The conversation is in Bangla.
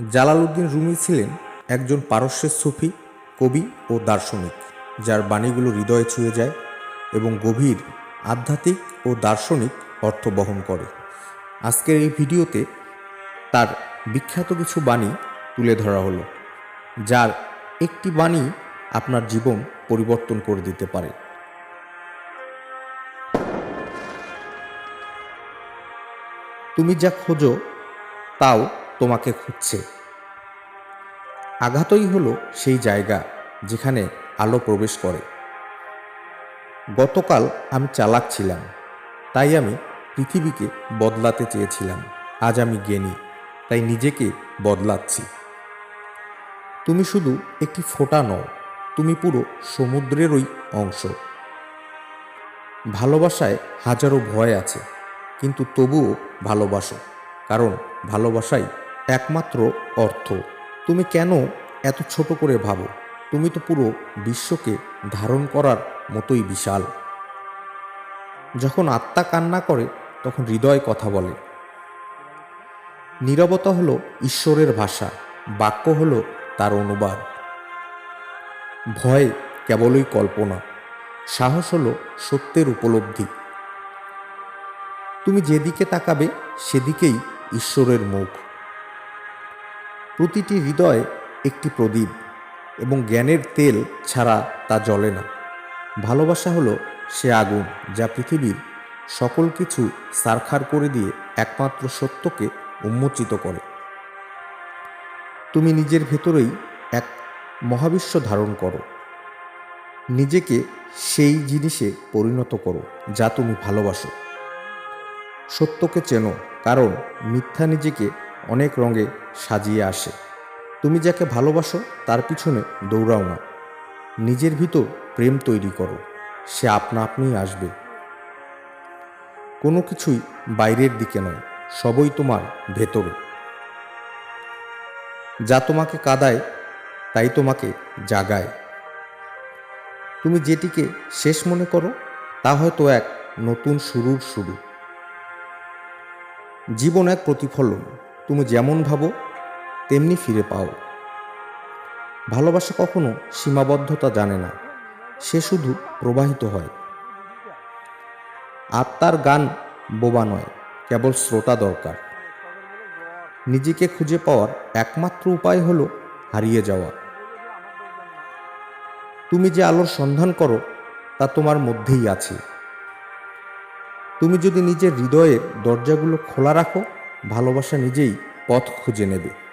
জালালউদ্দিন রুমি ছিলেন একজন পারস্যের সুফি, কবি ও দার্শনিক, যার বাণীগুলো হৃদয়ে ছুঁয়ে যায় এবং গভীর, আধ্যাত্মিক ও দার্শনিক অর্থ বহন করে। আজকের এই ভিডিওতে তার বিখ্যাত কিছু বাণী তুলে ধরা হলো, যার একটি বাণী আপনার জীবন পরিবর্তন করে দিতে পারে। তুমি যা খোঁজো, তাও তোমাকে খুঁজছে। আঘাতই হলো সেই জায়গা যেখানে আলো প্রবেশ করে। গতকাল আমি চালাক ছিলাম, তাই আমি পৃথিবীকে বদলাতে চেয়েছিলাম। আজ আমি জ্ঞানী, তাই নিজেকে বদলাচ্ছি। তুমি শুধু একটি ফোঁটা নও, তুমি পুরো সমুদ্রেরই অংশ। ভালোবাসায় হাজারো ভয় আছে, কিন্তু তবুও ভালোবাসো, কারণ ভালোবাসাই একমাত্র অর্থ। তুমি কেন এত ছোট করে ভাবো? তুমি তো পুরো বিশ্বকে ধারণ করার মতোই বিশাল। যখন আত্মা কান্না করে, তখন হৃদয় কথা বলে। নীরবতা হলো ঈশ্বরের ভাষা, বাক্য হলো তার অনুবাদ। ভয় কেবলই কল্পনা, সাহস হলো সত্যের উপলব্ধি। তুমি যেদিকে তাকাবে, সেদিকেই ঈশ্বরের মুখ। প্রতিটি হৃদয় একটি প্রদীপ এবং জ্ঞানের তেল ছাড়া তা জ্বলে না। ভালোবাসা হলো সে আগুন যা পৃথিবীর সকল কিছু সারখার করে দিয়ে একমাত্র সত্যকে উন্মোচিত করে। তুমি নিজের ভেতরেই এক মহাবিশ্ব ধারণ করো। নিজেকে সেই জিনিসে পরিণত করো যা তুমি ভালোবাসো। সত্যকে চেনো, কারণ মিথ্যা নিজেকে অনেক রঙে সাজিয়ে আসে। তুমি যাকে ভালোবাসো, তার পিছনে দৌড়াও না। নিজের ভিতর প্রেম তৈরি করো। সে আপনা আপনিই আসবে। কোনো কিছুই বাইরের দিকে নয়, সবই তোমার ভেতরে। যা তোমাকে কাদায়, তাই তোমাকে জাগায়। তুমি যেটিকে শেষ মনে করো, তা হয়তো এক নতুন শুরুর শুরু। জীবন এক প্রতিফলন। তুমি যেমন ভাবো, তেমনি ফিরে পাও। ভালোবাসা কখনো সীমাবদ্ধতা জানে না, সে শুধু প্রবাহিত হয়। আত্মার গান বোবা নয়, কেবল শ্রোতা দরকার। নিজেকে খুঁজে পাওয়ার একমাত্র উপায় হলো হারিয়ে যাওয়া। তুমি যে আলোর সন্ধান করো, তা তোমার মধ্যেই আছে। তুমি যদি নিজের হৃদয়ের দরজাগুলো খোলা রাখো ভালোবাসা নিজেই পথ খুঁজে নেবে।